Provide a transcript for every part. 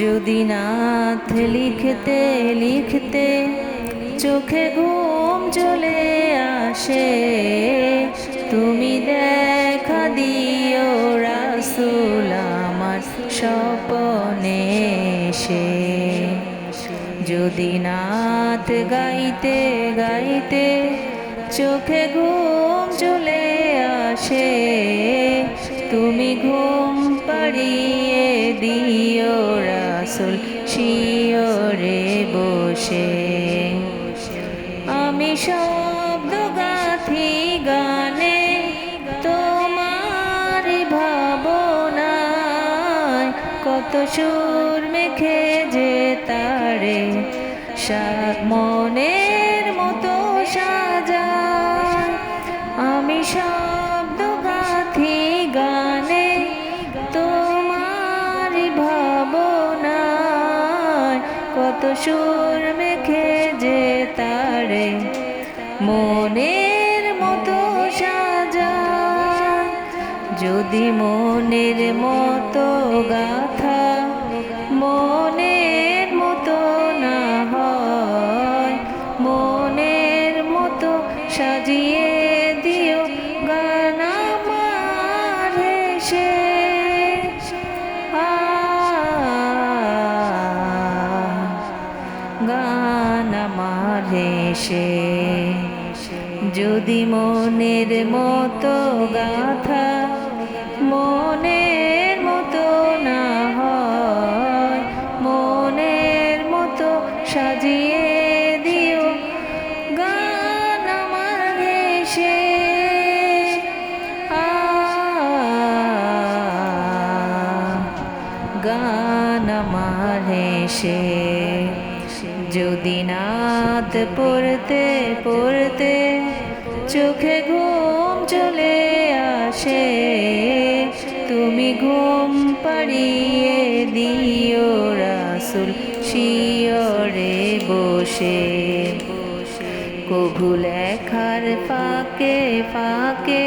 যদি নাথ লিখতে লিখতে চোখে ঘুম চলে আসে, তুমি দেখা দিও রাসুল আমার স্বপনে সে যদি নাথ গাইতে গাইতে চোখে ঘুম চলে আসে, তুমি ঘুম পাড়িয়ে দিও রাসুল শিওরে বসে। আমি শব্দ গাথি গানে, তোমার ভাবনায় কত সুর মেখে যে তারে মনের মতো সাজা। আমি শব্দ সুর মেখে যে তারে মনের মতো সাজা। যদি মনের মতো গাথা হেসে, যদি মনের মতো গাথা মনের মতো না হয়, মনের মতো সাজিয়ে দিও গান আমার আ, গান আমার হেসে। যদি নাত পড়তে পড়তে চোখে ঘুম চলে আসে, তুমি ঘুম পাড়িয়ে দিও রাসুল শিয়রে বসে। কভু লেখার ফাঁকে ফাঁকে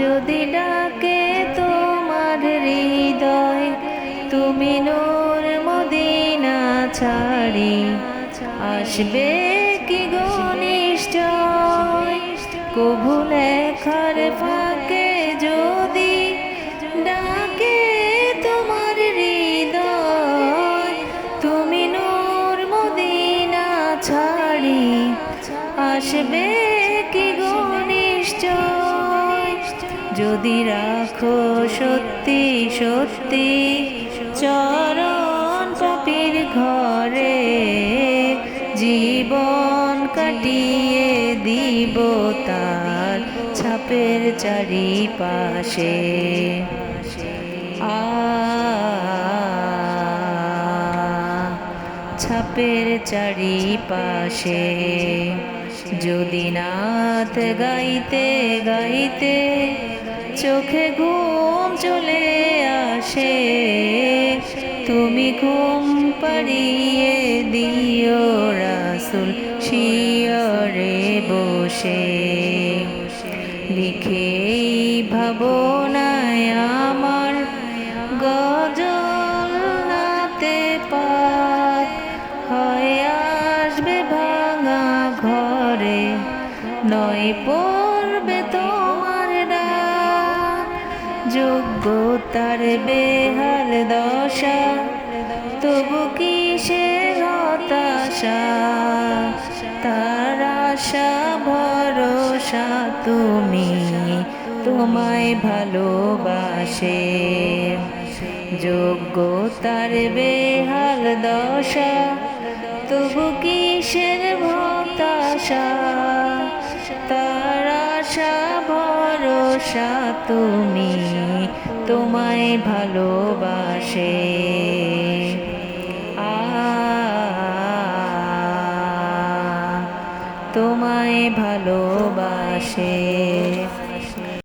যদি ডাকে তোমার হৃদয়, তুমি নূর মদিনা ছাড়ি। আসবে কি গনিষ্ঠয় কভু লেখার ফাঁকে যদি ডাকে তোমার হৃদয়, তুমি নূর মদিনা ছাড়ি। আসবে কি গনিশ্চয় যদি রাখো সত্যি সত্যি চরণ জীবন কাটিয়ে দিব তার ছাপের চারিপাশে। আ, ছাপের চারিপাশে। যদি নাথ গাইতে গাইতে চোখে ঘুম চলে আসে, তুমি ঘুম পাড়িয়ে দিও রাসুল শিয়রে বসে। লিখেই ভাবনায় আমার গজল নাতে পাক। হয় আসবে ভাঙা ঘরে, নয় পড়বে তোমার ডাক। যোগ্যতার বেহাল দশা, তবু কি কিসের হতাশা? তার আশা, ভরসা তুমি তোমায় ভালোবাসে। যোগ্য তার বেহাল দশা, তবু কিসের হতাশা? তার আশা, ভরসা তুমি তোমায় ভালোবাসে। ভালোবাসে।